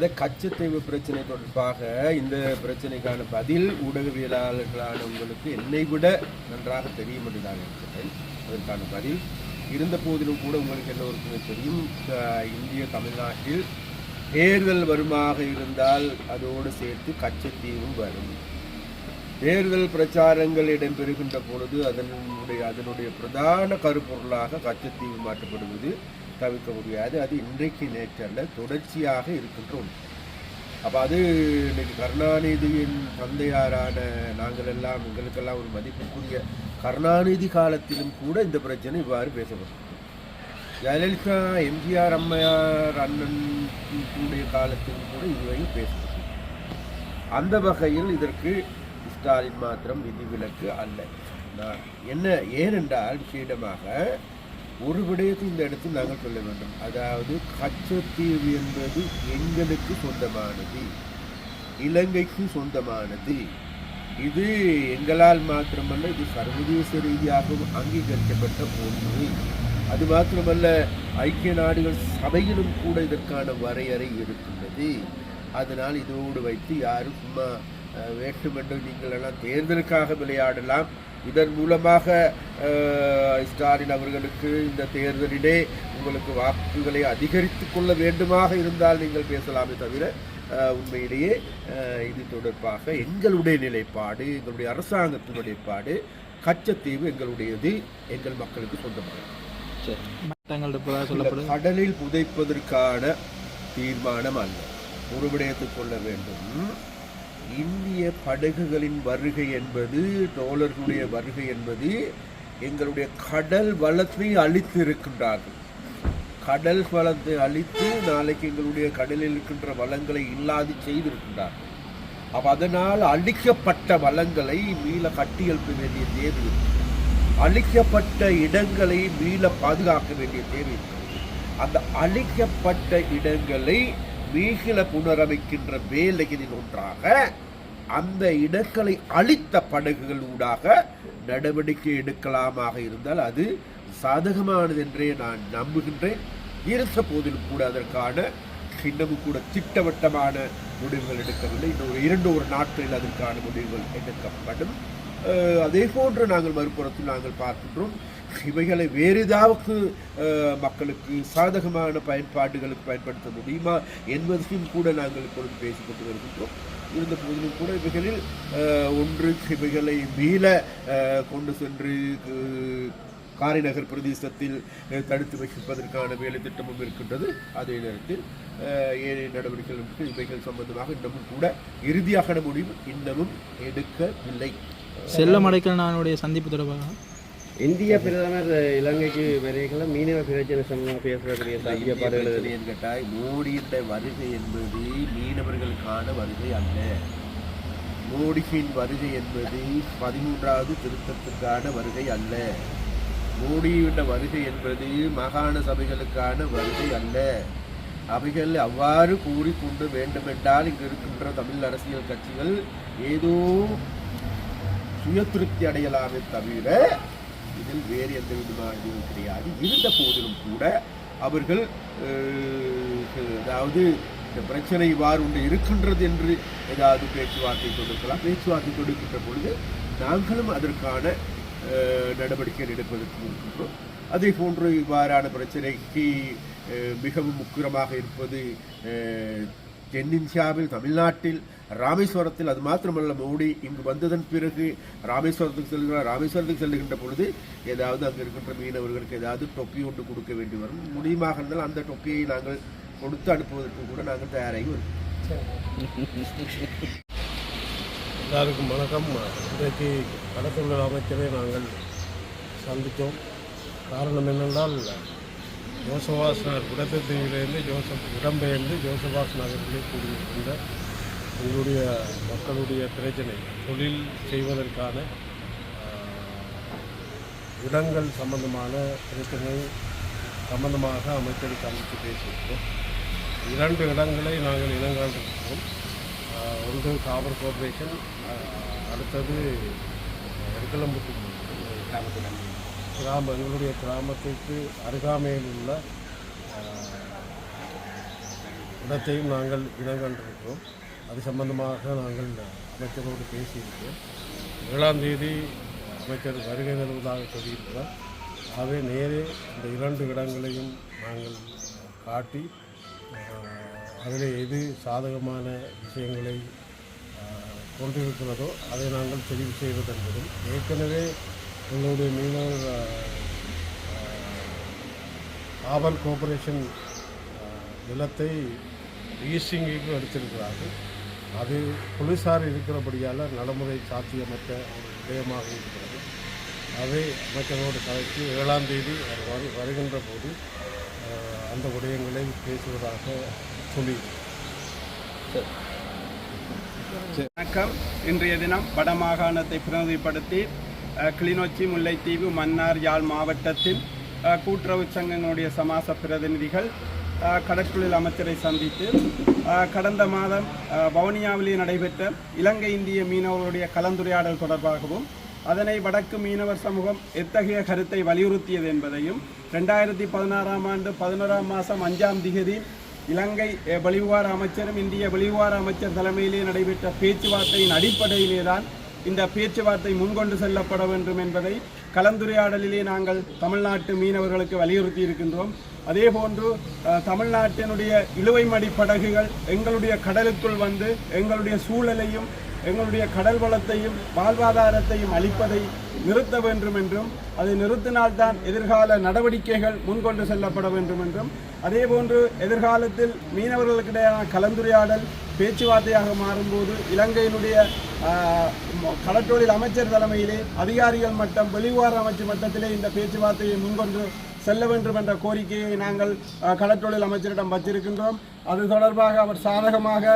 அந்த கச்சத்தீவு பிரச்சனை தொடர்பாக இந்த பிரச்சனைக்கான பதில் ஊடகவியலாளர்களான உங்களுக்கு என்னை விட நன்றாக தெரியும் என்று நான் நினைக்கிறேன். அதற்கான பதில் இருந்த போதிலும் கூட உங்களுக்கு எல்லோருக்குமே தெரியும். இந்திய தமிழ்நாட்டில் தேர்தல் வருமாக இருந்தால் அதோடு சேர்த்து கச்சத்தீவும் வரும். தேர்தல் பிரச்சாரங்கள் இடம்பெறுகின்ற பொழுது அதனுடைய அதனுடைய பிரதான கருப்பொருளாக கச்சத்தீவு மாற்றப்படுவது தவிர்க்க முடியாது அது இன்றைக்கு நேற்றல்ல தொடர்ச்சியாக இருக்கின்ற ஒன்று. அப்போ அது இன்னைக்கு கருணாநிதியின் தந்தையாரான நாங்கள் எல்லாம் எங்களுக்கெல்லாம் ஒரு மதிப்புக்குரிய கருணாநிதி காலத்திலும் கூட இந்த பிரச்சனை இவ்வாறு பேசப்பட்டது ஜெயலலிதா எம்ஜிஆர் அம்மையார் அண்ணன் கூடிய காலத்திலும் கூட இதுவரையும் பேசப்பட்டது அந்த வகையில் இதற்கு ஸ்டாலின் மாத்திரம் விதிவிலக்கு அல்ல. நான் என்ன ஏனென்றால் விசேடமாக ஒரு விடயத்தை இந்த இடத்தில் நாங்கள் சொல்ல வேண்டும். அதாவது கச்சத்தீவு என்பது எங்களுக்கு சொந்தமானது. இலங்கைக்கு சொந்தமானது. இது எங்களால் மாத்திரமல்ல இது சர்வதேச ரீதியாகவும் அங்கீகரிக்கப்பட்ட ஒன்று. அது மாத்திரமல்ல ஐக்கிய நாடுகள் சபையிலும் கூட இதற்கான வரையறை இருக்கின்றது. அதனால் இதோடு வைத்து யாரும் சும்மா வேண்டுமென்று நீங்கள் எல்லாம் தேர்தலுக்காக விளையாடலாம். இதன் மூலமாக ஸ்டாலின் அவர்களுக்கு இந்த தேர்தலிலே உங்களுக்கு வாக்குகளை அதிகரித்து கொள்ள வேண்டுமாக இருந்தால் நீங்கள் பேசலாமே தவிர உண்மையிலேயே இது தொடர்பாக எங்களுடைய நிலைப்பாடு எங்களுடைய அரசாங்கத்தினுடைய நிலைப்பாடு கச்சத்தீவு எங்களுடையது எங்கள் மக்களுக்கு சொந்தமானது. கடலில் புதைப்பதற்கான தீர்மானம் அல்ல. ஒரு விடயத்துக் கொள்ள வேண்டும். இந்திய படகுகளின் வருகை என்பது டோலர்களுடைய வருகை என்பது எங்களுடைய கடல் வளத்தை அழித்து இருக்கின்றார்கள் கடல் வளத்தை அழித்து நாளைக்கு எங்களுடைய கடலில் இருக்கின்ற வளங்களை இல்லாது செய்திருக்கின்றார்கள். அப்போ அதனால் அழிக்கப்பட்ட வளங்களை மீள கட்டியெழுப்ப வேண்டிய தேவை அழிக்கப்பட்ட இடங்களை மீள பாதுகாக்க வேண்டிய தேவை அந்த அழிக்கப்பட்ட இடங்களை மீகில புனரமைக்கின்ற வேலைகளில் ஒன்றாக அந்த இடங்களை அழித்த படகுகள் ஊடாக நடவடிக்கை எடுக்கலாமாக இருந்தால் அது சாதகமானது என்றே நான் நம்புகின்றேன். இருந்த போதிலும் கூட அதற்கான இன்னமும் கூட திட்டவட்டமான முடிவுகள் எடுக்கவில்லை. இன்னொரு இரண்டு ஒரு நாட்களில் அதற்கான முடிவுகள் எடுக்கப்படும். அதே போன்று நாங்கள் மறுபுறத்தில் நாங்கள் பார்க்கின்றோம் இவைகளை வேறு ஏதாவது மக்களுக்கு சாதகமான பயன்பாடுகளுக்கு பயன்படுத்த முடியுமா என்பதையும் கூட நாங்கள் இப்பொழுது பேசிக்கொண்டு வருகின்றோம். இருந்த போதிலும் கூட இவைகளில் ஒன்று இவைகளை மீள கொண்டு சென்று காரிநகர் காரைநகர் பிரதேசத்தில் தடுத்து வைப்பதற்கான வேலை திட்டமும் இருக்கின்றது. அதே நேரத்தில் ஏனைய ஏனைய நடவடிக்கைகளுக்கு இவைகள் சம்பந்தமாக இன்னமும் கூட இறுதியாக முடிவு இன்னமும் எடுக்கவில்லை. செல்லம் அடைக்கலனானுடைய சந்திப்பு தொடர்பாக இந்திய பிரதமர் இலங்கைக்கு வரைகளை மீனவ பிரச்சனை சம்பந்தமாக பேசுறதுடைய சாத்தியப்பாடுகள் கேட்டால் மோடியின் வருகை என்பது மீனவர்களுக்கான வருகை அல்ல. மோடியின் வருகை என்பது பதிமூன்றாவது திருத்தத்துக்கான வருகை அல்ல. மோடியின் வருகை என்பது மாகாண சபைகளுக்கான வருகை அல்ல. அவைகள் அவ்வாறு கூறிக்கொண்டு வேண்டுமென்றால் இங்கு இருக்கின்ற தமிழ் அரசியல் கட்சிகள் ஏதோ சுய திருப்தி அடையலாமே தவிர இதில் வேறு எந்த விதமான இதுவும் கிடையாது. இருந்த போதிலும் கூட அவர்கள் அதாவது இந்த பிரச்சனை இவ்வாறு ஒன்று இருக்கின்றது என்று ஏதாவது பேச்சுவார்த்தை கொடுக்கலாம் பேச்சுவார்த்தை கொடுக்கின்ற பொழுது நாங்களும் அதற்கான நடவடிக்கைகள் நடவடிக்கை எடுப்பதற்கு இருக்கின்றோம் அதே போன்று இவ்வாறான பிரச்சனைக்கு மிகவும் உக்கிரமாக இருப்பது தென்னிந்தியாவில் தமிழ்நாட்டில் ராமேஸ்வரத்தில் அது மாத்திரமல்ல மோடி இங்கு வந்ததன் பிறகு ராமேஸ்வரத்துக்கு செல்கிறார். ராமேஸ்வரத்துக்கு செல்கின்ற பொழுது ஏதாவது அங்கே இருக்கின்ற மீனவர்களுக்கு ஏதாவது தொப்பி ஒன்று கொடுக்க வேண்டி வரும். முடியுமாக இருந்தால் அந்த தொப்பியை நாங்கள் கொடுத்து அனுப்புவதற்கு கூட நாங்கள் தயாராகி வரும் எல்லாருக்கும் வணக்கம். இன்றைக்கு கடத்தொழில் அமைச்சரை நாங்கள் சந்தித்தோம். காரணம் என்னென்றால் ஜோசபாஸ் நகர் குடத்தீவிலிருந்து ஜோசப் இடம்பெயர்ந்து ஜோசபாஸ் நகரிலே கூடியிருக்கின்ற எங்களுடைய மக்களுடைய பிரச்சனை தொழில் செய்வதற்கான இடங்கள் சம்பந்தமான பிரச்சனை சம்பந்தமாக அமைச்சருக்கு அமைத்து பேசியிருக்கோம் இரண்டு இடங்களை நாங்கள் இனங்காண்டிருக்கிறோம் ஒன்று காவல் கோஆப்ரேஷன் அடுத்தது எருக்கலம்புத்து கிராமத்தில் கிராம எங்களுடைய கிராமத்திற்கு அருகாமையில் உள்ள இடத்தையும் நாங்கள் இடம் கண்டிருக்கிறோம் அது சம்பந்தமாக நாங்கள் அமைச்சரோடு பேசியிருக்கிறோம் ஏழாம் தேதி அமைச்சர் வருகை தருவதாக சொல்லியிருக்கிறார். ஆகவே நேரே இந்த இரண்டு இடங்களையும் நாங்கள் காட்டி அதில் எது சாதகமான விஷயங்களை கொண்டிருக்கிறதோ அதை நாங்கள் தெரிவு செய்வது என்பதும் ஏற்கனவே எங்களுடைய மீனவர் ஆஹ், கோஆபரேஷன் நிலத்தை ஈஸ்டிங்குக்கு எடுத்திருக்கிறார்கள் அது போலீஸார் இருக்கிறபடியால் நடைமுறை சாத்தியமற்ற ஒரு விடயமாக இருக்கிறது. அதை அமைச்சரோடு கலைத்து ஏழாம் தேதி வரு வருகின்ற போது அந்த விடயங்களை பேசுவதாக சொல்லி வணக்கம். இன்றைய தினம் வடமாகாணத்தை பிரதிநிதிப்படுத்தி கிளிநொச்சி முல்லைத்தீவு மன்னார் யாழ் மாவட்டத்தில் கூட்டுறவு சங்கங்களுடைய சமாச பிரதிநிதிகள் அஹ், அமைச்சரை சந்தித்து கடந்த மாதம் வவுனியாவிலே நடைபெற்ற இலங்கை இந்திய மீனவர்களுடைய கலந்துரையாடல் தொடர்பாகவும் அதனை வடக்கு மீனவர் சமூகம் எத்தகைய கருத்தை வலியுறுத்தியது என்பதையும் ரெண்டாயிரத்தி பதினாறாம் ஆண்டு பதினோராம் மாதம் அஞ்சாம் திகதி இலங்கை அஹ், வெளிவிவகார அமைச்சரும் இந்திய வெளிவிவகார அமைச்சர் தலைமையிலே நடைபெற்ற பேச்சுவார்த்தையின் அடிப்படையிலே தான் இந்த பேச்சுவார்த்தை முன்கொண்டு செல்லப்பட வேண்டும் என்பதை கலந்துரையாடலிலே நாங்கள் தமிழ்நாட்டு மீனவர்களுக்கு வலியுறுத்தி இருக்கின்றோம். அதேபோன்று அஹ், தமிழ்நாட்டினுடைய இழுவைமடி படகுகள் எங்களுடைய கடலுக்குள் வந்து எங்களுடைய சூழலையும் எங்களுடைய கடல் வளத்தையும் வாழ்வாதாரத்தையும் அளிப்பதை நிறுத்த வேண்டும் என்றும் அதை நிறுத்தினால்தான் எதிர்கால நடவடிக்கைகள் முன்கொண்டு செல்லப்பட வேண்டும் என்றும். அதேபோன்று எதிர்காலத்தில் மீனவர்களுக்கிடையான கலந்துரையாடல் பேச்சுவார்த்தையாக மாறும்போது இலங்கையினுடைய கடற்றொழில் அமைச்சர் தலைமையிலே அதிகாரிகள் மட்டம் வெளிவார அமைச்சர் மட்டத்திலே இந்த பேச்சுவார்த்தையை முன்கொண்டு செல்ல வேண்டும் என்ற கோரிக்கையை நாங்கள் கடற்றொழில் அமைச்சரிடம் வச்சிருக்கின்றோம். அது தொடர்பாக அவர் சாதகமாக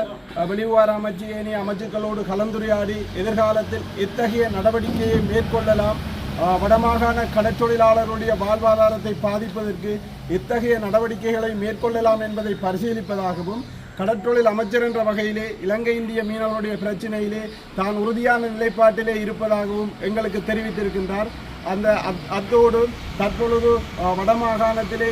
வெளிவார அமைச்சு ஏனைய அமைச்சுக்களோடு கலந்துரையாடி எதிர்காலத்தில் எத்தகைய நடவடிக்கையை மேற்கொள்ளலாம். வடமாகாண கடற்றொழிலாளருடைய வாழ்வாதாரத்தை பாதிப்பதற்கு எத்தகைய நடவடிக்கைகளை மேற்கொள்ளலாம் என்பதை பரிசீலிப்பதாகவும் கடற்றொழில் அமைச்சர் என்ற வகையிலே இலங்கை இந்திய மீனவருடைய பிரச்சினையிலே தான் உறுதியான நிலைப்பாட்டிலே இருப்பதாகவும் எங்களுக்கு தெரிவித்திருக்கின்றார். அந்த அத்தோடு தற்பொழுது வடமாகாணத்திலே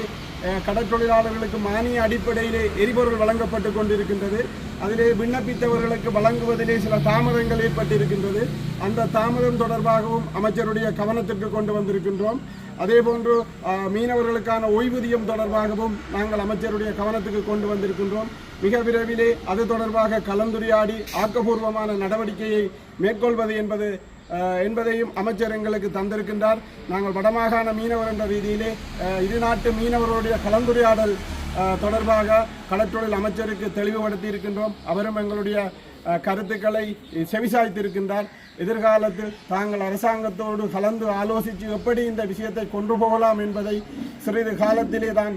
கடற்றொழிலாளர்களுக்கு மானிய அடிப்படையிலே எரிபொருள் வழங்கப்பட்டு கொண்டிருக்கின்றது. அதிலே விண்ணப்பித்தவர்களுக்கு வழங்குவதிலே சில தாமதங்கள் ஏற்பட்டிருக்கின்றது. அந்த தாமதம் தொடர்பாகவும் அமைச்சருடைய கவனத்திற்கு கொண்டு வந்திருக்கின்றோம். அதேபோன்று போன்று மீனவர்களுக்கான ஓய்வூதியம் தொடர்பாகவும் நாங்கள் அமைச்சருடைய கவனத்துக்கு கொண்டு வந்திருக்கின்றோம். மிக விரைவிலே அது தொடர்பாக கலந்துரையாடி ஆக்கப்பூர்வமான நடவடிக்கையை மேற்கொள்வது என்பது அஹ், என்பதையும் அமைச்சர் எங்களுக்கு தந்திருக்கின்றார். நாங்கள் வடமாகாண மீனவர் என்ற ரீதியிலே இரு நாட்டு மீனவர்களுடைய கலந்துரையாடல் அஹ், தொடர்பாக கடற்றொழில் அமைச்சருக்கு தெளிவுபடுத்தி இருக்கின்றோம் அவரும் எங்களுடைய கருத்துக்களை செவிசாய்த்திருக்கின்றார். எதிர்காலத்தில் தாங்கள் அரசாங்கத்தோடு கலந்து ஆலோசித்து எப்படி இந்த விஷயத்தை கொண்டு போகலாம் என்பதை சிறிது காலத்திலே தான்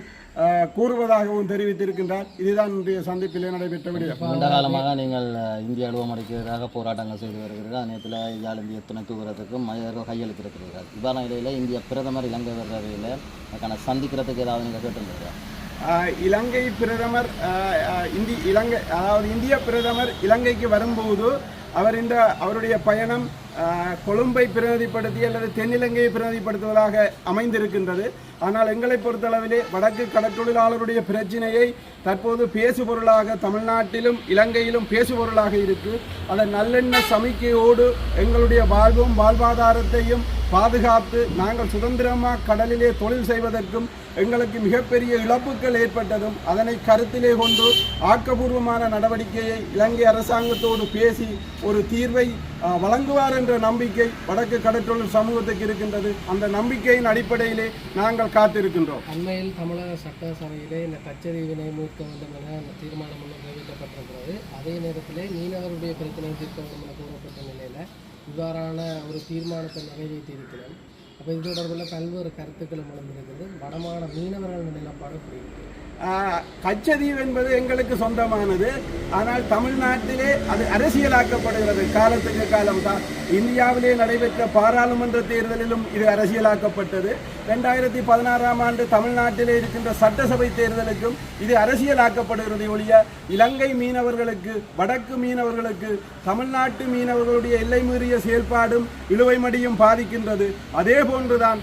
கூறுவதாகவும் தெரிவித்திருக்கின்றார். இதுதான் இன்றைய சந்திப்பிலே நடைபெற்ற விடயம். நீண்ட காலமாக நீங்கள் இந்திய அலுவலகத்துக்கு எதிராக போராட்டங்கள் செய்து வருகிறீர்கள். அதே நேரத்தில் இந்தியாவில் இந்திய துணை தூக்குறதுக்கும் மனிதர்கள் கையெழுத்திருக்கிறீர்கள் இவ்வாறான நிலையில் இந்திய பிரதமர் இலங்கை வர்றவையில் அதுக்கான சந்திக்கிறதுக்கு ஏதாவது நீங்கள் கேட்டுருந்தீங்க இலங்கை பிரதமர் இந்தி இலங்கை அதாவது இந்திய பிரதமர் இலங்கைக்கு வரும்போது அவர் இந்த அவருடைய பயணம் கொழும்பை பிரதிநிதிப்படுத்தி அல்லது தென்னிலங்கையை பிரதிநிதிப்படுத்துவதாக அமைந்திருக்கின்றது. ஆனால் எங்களை பொறுத்தளவிலே வடக்கு கடற்தொழிலாளருடைய பிரச்சினையை தற்போது பேசுபொருளாக தமிழ்நாட்டிலும் இலங்கையிலும் பேசுபொருளாக இருக்கு. அதன் நல்லெண்ண சமிக்கையோடு எங்களுடைய வாழ்வும் வாழ்வாதாரத்தையும் பாதுகாத்து நாங்கள் சுதந்திரமாக கடலிலே தொழில் செய்வதற்கும் எங்களுக்கு மிகப்பெரிய இழப்புகள் ஏற்பட்டதும் அதனை கருத்திலே கொண்டு ஆக்கபூர்வமான நடவடிக்கையை இலங்கை அரசாங்கத்தோடு பேசி ஒரு தீர்வை வழங்குவார் என்ற நம்பிக்கை வடக்கு கடற்றொழில் சமூகத்துக்கு இருக்கின்றது. அந்த நம்பிக்கையின் அடிப்படையிலே நாங்கள் காத்திருக்கின்றோம். அண்மையில் தமிழக சட்டசபையிலே இந்த கச்சதீவினை மீட்க வேண்டும் என அந்த தீர்மானம் ஒன்று நிறைவேற்றப்பட்டிருக்கிறது. அதே நேரத்திலே மீனவருடைய பிரச்சனை தீர்க்க வேண்டும் என கூறப்பட்ட நிலையில் இவ்வாறான ஒரு தீர்மானத்தை நிறைவேற்றியிருக்கிறோம். அப்போ இது தொடர்பில் பல்வேறு கருத்துக்களும் வளர்ந்திருக்கிறது வடமான மீனவர்கள் நிலப்பாடு புரியும் கச்சதீவு என்பது எங்களுக்கு சொந்தமானது. ஆனால் தமிழ்நாட்டிலே அது அரசியலாக்கப்படுகிறது. காலத்துக்கு காலம் தான் இந்தியாவிலே நடைபெற்ற பாராளுமன்ற தேர்தலிலும் இது அரசியலாக்கப்பட்டது. ரெண்டாயிரத்தி பதினாறாம் ஆண்டு தமிழ்நாட்டிலே இருக்கின்ற சட்டசபை தேர்தலுக்கும் இது அரசியலாக்கப்படுகிறது ஒழிய இலங்கை மீனவர்களுக்கு வடக்கு மீனவர்களுக்கு தமிழ்நாட்டு மீனவர்களுடைய எல்லை மீறிய செயல்பாடும் இழுவை மடியும் பாதிக்கின்றது. அதே போன்றுதான்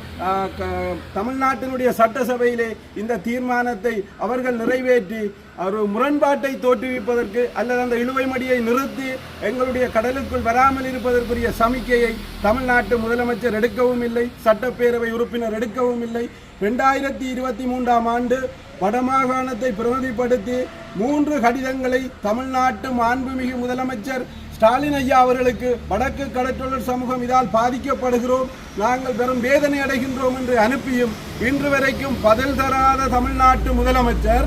தமிழ்நாட்டினுடைய சட்டசபையிலே இந்த தீர்மானத்தை அவர்கள் நிறைவேற்றி ஒரு முரண்பாட்டை தோற்றுவிப்பதற்கு அல்லது அந்த இழுவை மடியை நிறுத்தி எங்களுடைய கடலுக்குள் வராமல் இருப்பதற்குரிய சமிக்கையை தமிழ்நாட்டு முதலமைச்சர் எடுக்கவும் இல்லை சட்டப்பேரவை உறுப்பினர் எடுக்கவும் இல்லை. ரெண்டாயிரத்தி இருபத்தி மூன்றாம் ஆண்டு வடமாகாணத்தை பிரதிபடுத்தி மூன்று கடிதங்களை தமிழ்நாட்டு மாண்புமிகு முதலமைச்சர் ஸ்டாலின் ஐயா அவர்களுக்கு வடக்கு கடற்றொழில் சமூகம் இதால் பாதிக்கப்படுகிறோம். நாங்கள் பெரும் வேதனை அடைகின்றோம் என்று அனுப்பியும் இன்று வரைக்கும் பதில் தராத தமிழ்நாட்டு முதலமைச்சர்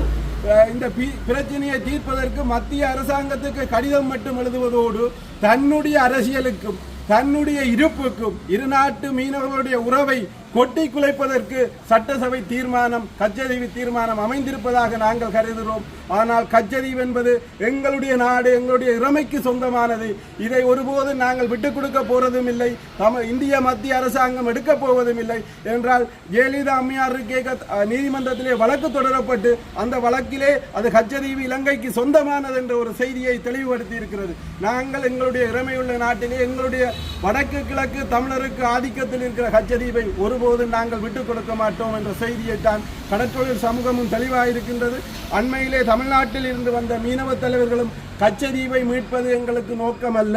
இந்த பிரச்சனையை தீர்ப்பதற்கு மத்திய அரசாங்கத்துக்கு கடிதம் மட்டும் எழுதுவதோடு தன்னுடைய அரசியலுக்கும் தன்னுடைய இருப்புக்கும் இரு நாட்டு மீனவர்களுடைய உறவை கொட்டி குலைப்பதற்கு சட்டசபை தீர்மானம் கச்சதீவு தீர்மானம் அமைந்திருப்பதாக நாங்கள் கருதுகிறோம். ஆனால் கச்சதீவு என்பது எங்களுடைய நாடு எங்களுடைய இறமைக்கு சொந்தமானது. இதை ஒருபோதும் நாங்கள் விட்டுக் கொடுக்க போறதும் இல்லை. தம இந்திய மத்திய அரசாங்கம் எடுக்க போவதும் இல்லை. என்றால் ஜெயலலிதா அம்மையாருக்கு நீதிமன்றத்திலே வழக்கு தொடரப்பட்டு அந்த வழக்கிலே அது கச்சதீவு இலங்கைக்கு சொந்தமானது என்ற ஒரு செய்தியை தெளிவுபடுத்தி இருக்கிறது நாங்கள் எங்களுடைய இறமையுள்ள நாட்டிலே எங்களுடைய வடக்கு கிழக்கு தமிழருக்கு ஆதிக்கத்தில் இருக்கிற கச்சதீவை ஒருபோதும் நாங்கள் விட்டுக் கொடுக்க மாட்டோம் என்ற செய்தியைத்தான் கடற்றொழில் சமூகமும் தெளிவாக இருக்கின்றது அண்மையிலே தமிழ்நாட்டில் இருந்து வந்த மீனவ தலைவர்களும் கச்சதீவை மீட்பது எங்களுக்கு நோக்கமல்ல.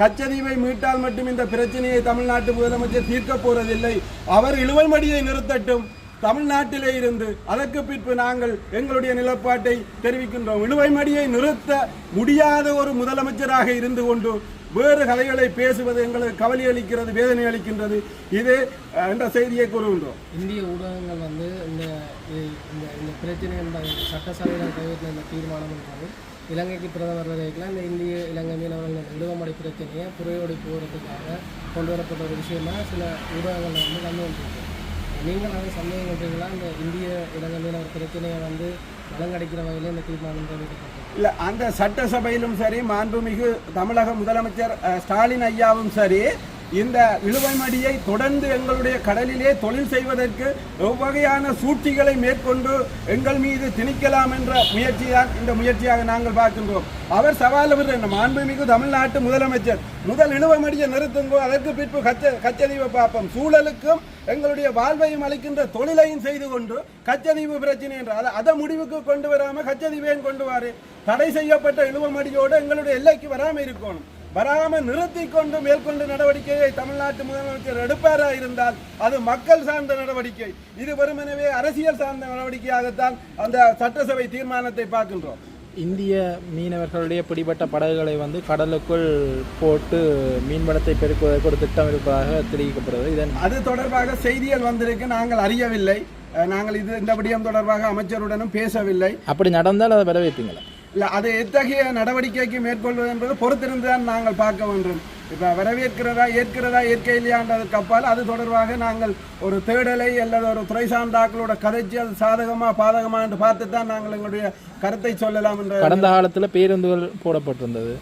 கச்சதீவை மீட்டால் மட்டும் இந்த பிரச்சனையை தமிழ்நாட்டு முதலமைச்சர் தீர்க்கப் போறதில்லை. அவர் இழுவை மடியை நிறுத்தட்டும். தமிழ்நாட்டிலே இருந்து அதற்கு பின்பு நாங்கள் எங்களுடைய நிலப்பாட்டை தெரிவிக்கின்றோம். இழுவை மடியை நிறுத்த முடியாத ஒரு முதலமைச்சராக இருந்து கொண்டு வேறு கதைகளை பேசுவது எங்களுக்கு கவலை அளிக்கிறது வேதனை அளிக்கின்றது. இது என்ற செய்தியை கூறுகின்றோம். இந்திய ஊடகங்கள் வந்து இந்த இந்த இந்த பிரச்சனை என்பது சட்டசபையில் கைவிட்ட இந்த தீர்மானம் என்பது இலங்கைக்கு பிரதமர் வரைக்கும் இந்த இந்திய இலங்கை மீனவர்கள் இழுவமடை பிரச்சனையை புறையோடி போகிறதுக்காக கொண்டு வரப்பட்ட ஒரு விஷயமா சில ஊடகங்கள் வந்து வந்து வந்துருக்கு. நீங்கள் அதை சந்தேகம் கொண்டீங்களா இந்த இந்திய இலங்கை மீனவர் பிரச்சனையை வந்து கிடைக்கிற வகையில் இந்த தீர்மானம் அந்த சட்டசபையிலும் சரி மாண்புமிகு தமிழக முதலமைச்சர் ஸ்டாலின் ஐயாவும் சரி இந்த இழுவைமடியை தொடர்ந்து எங்களுடைய கடலிலே தொழில் செய்வதற்கு எவ்வகையான சூழ்ச்சிகளை மேற்கொண்டு எங்கள் மீது திணிக்கலாம் என்ற முயற்சிதான் இந்த முயற்சியாக நாங்கள் பார்க்கின்றோம். அவர் சவால் விடுற மாண்புமிகு தமிழ்நாட்டு முதலமைச்சர் முதல் இழுவைமடியை நிறுத்துங்கோ அதற்கு பின்பு கச்ச கச்சதீவை பார்ப்போம் சூழலுக்கும் எங்களுடைய வாழ்வையும் அளிக்கின்ற தொழிலையும் செய்து கொண்டு கச்சதீவு பிரச்சனை என்ற அதை அதை முடிவுக்கு கொண்டு வராமல் கச்சதீவையும் கொண்டு வாரு. தடை செய்யப்பட்ட இழுவமடியோடு எங்களுடைய எல்லைக்கு வராமல் இருக்கணும். வராம நிறுத்தி கொண்டு மேற்கொண்டு நடவடிக்கையை தமிழ்நாட்டு முதலமைச்சர் எடுப்பாரா இருந்தால் அது மக்கள் சார்ந்த நடவடிக்கை. இது வெறுமனவே அரசியல் சார்ந்த நடவடிக்கையாகத்தான் அந்த சட்டசபை தீர்மானத்தை பார்க்கின்றோம். இந்திய மீனவர்களுடைய பிடிபட்ட படகுகளை வந்து கடலுக்குள் போட்டு மீன்வளத்தை பெருக்குவதற்கு ஒரு திட்டம் இருப்பதாக தெரிவிக்கப்படுகிறது. இதன் அது தொடர்பாக செய்திகள் வந்திருக்கு. நாங்கள் அறியவில்லை. நாங்கள் இது இந்த விடயம் தொடர்பாக அமைச்சருடனும் பேசவில்லை. அப்படி நடந்தால் அதை வரவேற்பீங்களா? இல்லை அது எத்தகைய நடவடிக்கைக்கு மேற்கொள்வது என்பது பொறுத்திருந்துதான் நாங்கள் பார்க்க வேண்டும். இப்போ வரவேற்கிறதா ஏற்கிறதா ஏற்க இல்லையான்றதுக்கு அப்பால் அது தொடர்பாக நாங்கள் ஒரு தேடலை அல்லது ஒரு துறை சார்ந்தாக்களோட கதைச்சி அது சாதகமா பாதகமா என்று பார்த்து தான் நாங்கள் எங்களுடைய கருத்தை சொல்லலாம் என்ற கடந்த காலத்தில் பேருந்துகள் போடப்பட்டிருந்தது.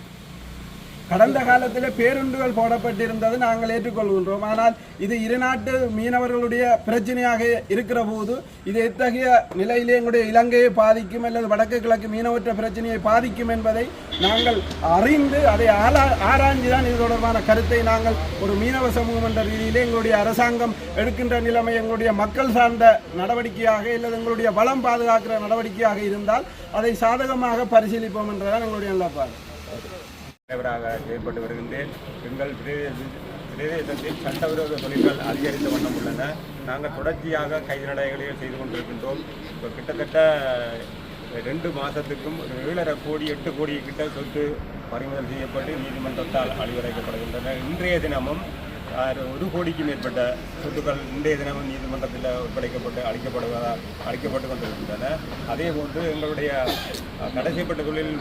கடந்த காலத்தில் பேருந்துகள் போடப்பட்டிருந்தது நாங்கள் ஏற்றுக்கொள்கின்றோம். ஆனால் இது இரு நாட்டு மீனவர்களுடைய பிரச்சனையாக இருக்கிற போது இது எத்தகைய நிலையிலே எங்களுடைய இலங்கையை பாதிக்கும் அல்லது வடக்கு கிழக்கு மீனவற்ற பிரச்சனையை பாதிக்கும் என்பதை நாங்கள் அறிந்து அதை ஆளா ஆராய்ந்துதான் இது தொடர்பான கருத்தை நாங்கள் ஒரு மீனவ சமூகம் என்ற ரீதியிலே எங்களுடைய அரசாங்கம் எடுக்கின்ற நிலைமை எங்களுடைய மக்கள் சார்ந்த நடவடிக்கையாக இல்லது எங்களுடைய வளம் பாதுகாக்கிற நடவடிக்கையாக இருந்தால் அதை சாதகமாக பரிசீலிப்போம் என்றதான் எங்களுடைய நிலப்பாடு தலைவராக செயல்பட்டு வருகின்றேன். எங்கள் பிரதேசத்தில் சட்டவிரோத தொழில்கள் அதிகரித்த வண்ணம் உள்ளன. நாங்கள் தொடர்ச்சியாக கைது நடைகளை செய்து கொண்டிருக்கின்றோம். இப்போ கிட்டத்தட்ட ரெண்டு மாதத்துக்கும் ஏழரை கோடி எட்டு கோடி கிட்ட சொத்து பறிமுதல் செய்யப்பட்டு நீதிமன்றத்தால் அழிவரைக்கப்படுகின்றன இன்றைய தினமும் ஒரு கோடிக்கு மேற்பட்ட சொத்துக்கள் இன்றைய தினமும் நீதிமன்றத்தில் ஒப்படைக்கப்பட்டு அளிக்கப்படுவதா அளிக்கப்பட்டு கொண்டிருக்கின்றன. அதே போன்று எங்களுடைய அஹ், தொழில்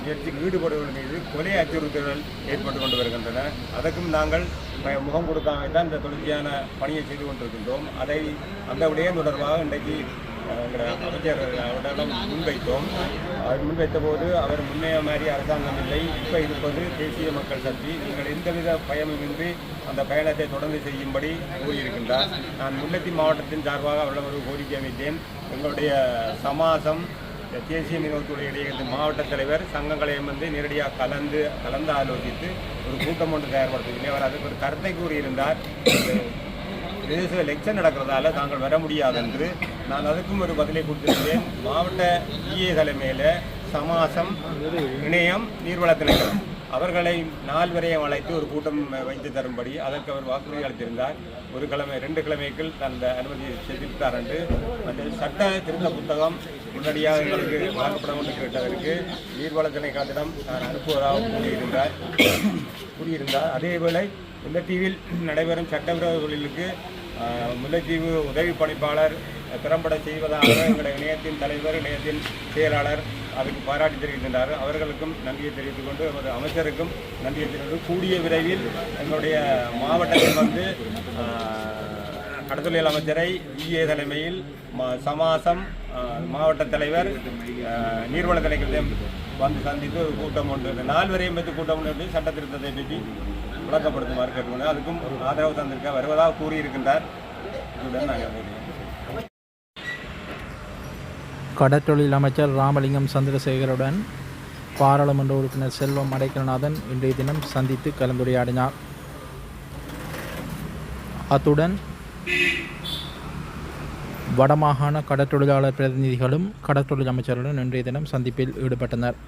முயற்சிக்கு ஈடுபடுவதன் மீது கொலை அச்சுறுத்தல்கள் ஏற்பட்டு கொண்டு வருகின்றன. அதற்கும் நாங்கள் முகம் கொடுக்காமல் தான் இந்த தொடர்ச்சியான பணியை செய்து கொண்டிருக்கின்றோம். அதை அந்த விடயம் தொடர்பாக இன்றைக்கு அமைச்சர் அவரிடம் முன்வைத்தோம். அவர் முன்வைத்த போது அவர் முன்னைய மாதிரி அரசாங்கம் இல்லை. இப்போ இருப்பது தேசிய மக்கள் சக்தி. நீங்கள் எந்தவித பயமின்றி அந்த பயணத்தை தொடர்ந்து செய்யும்படி கூறியிருக்கின்றார். நான் முல்லைத்தீ மாவட்டத்தின் சார்பாக அவரிடம் ஒரு கோரிக்கை அமைத்தேன். எங்களுடைய சமாசம் தேசிய மீனவத்துடைய இடையே மாவட்ட தலைவர் சங்கங்களையும் வந்து நேரடியாக கலந்து கலந்து ஆலோசித்து ஒரு கூட்டம் ஒன்று தயார்படுத்தவில்லை அவர் அதுக்கு ஒரு கருத்தை கூறியிருந்தார். பிரதேச எலெக்ஷன் நடக்கிறதால தாங்கள் வர முடியாது என்று நான் அதுக்கும் ஒரு பதிலை கொடுத்திருந்தேன் மாவட்ட இஏ தலைமையில் சமாசம் இணையம் நீர்வள திணைக்களம் அவர்களை நால்வரையும் அழைத்து ஒரு கூட்டம் வைத்து தரும்படி அதற்கு அவர் வாக்குறுதி அளித்திருந்தார். ஒரு கிழமை ரெண்டு கிழமைக்குள் அந்த அனுமதி செய்திருக்கார் என்று. அந்த சட்ட திருத்த புத்தகம் முன்னடியாக எங்களுக்கு வழங்கப்பட வேண்டும் கேட்டதற்கு நீர்வள திணைக்களத்திடம் நான் அனுப்புவதாக கூறியிருந்தார். கூறியிருந்தார். அதேவேளை முல்லைத்தீவில் நடைபெறும் சட்டவிரோத தொழிலுக்கு முல்லைத்தீவு உதவி பணிப்பாளர் திறம்பட செய்வதாக எங்களுடைய இணையத்தின் தலைவர் இணையத்தின் செயலாளர் அதுக்கு பாராட்டி தெரிவிக்கின்றார். அவர்களுக்கும் நன்றியை தெரிவித்துக் கொண்டு ஒரு அமைச்சருக்கும் நன்றியை தெரிவித்து கூடிய விரைவில் எங்களுடைய மாவட்டத்தில் வந்து கடத்தொழில் அமைச்சரை இஏ தலைமையில் ம- சமாசம் மாவட்ட தலைவர் ஆஹ், நீர்வள வந்து சந்தித்து ஒரு கூட்டம் ஒன்று நால்வரையும் பற்றி கூட்டம் ஒன்று சட்ட திருத்தத்தை பற்றி விளக்கப்படுத்துமாறு கேட்டுக்கொண்டு அதுக்கும் ஆதரவு தந்திருக்க வருவதாக கூறியிருக்கின்றார். இதுடன் நாங்கள் கடற்றொழில் அமைச்சர் ராமலிங்கம் சந்திரசேகருடன் பாராளுமன்ற உறுப்பினர் செல்வம் அடைக்கலநாதன் இன்றைய தினம் சந்தித்து கலந்துரையாடினார். அத்துடன் வடமாகாண கடற்றொழிலாளர் பிரதிநிதிகளும் கடற்றொழில் அமைச்சருடன் இன்றைய தினம் சந்திப்பில் ஈடுபட்டனர்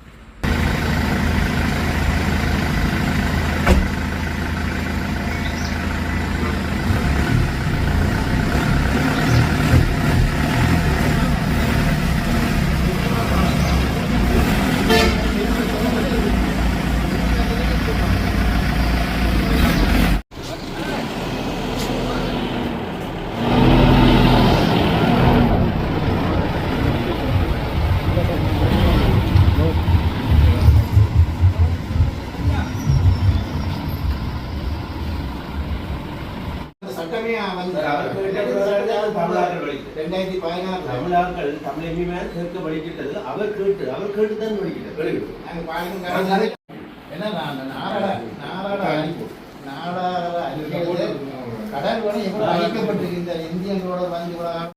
சட்டமே வந்து அவர் கேட்ட தமிழாக்கள் வலிக்கு ரெண்டாயிரத்தி பதினாறு தமிழாக்கள் தமிழ் எம்மிமே கேட்க வலிக்கிட்டது அவர் கேட்டு அவர் கேட்டு தான் வலிக்கிட்டது என்ன நாராட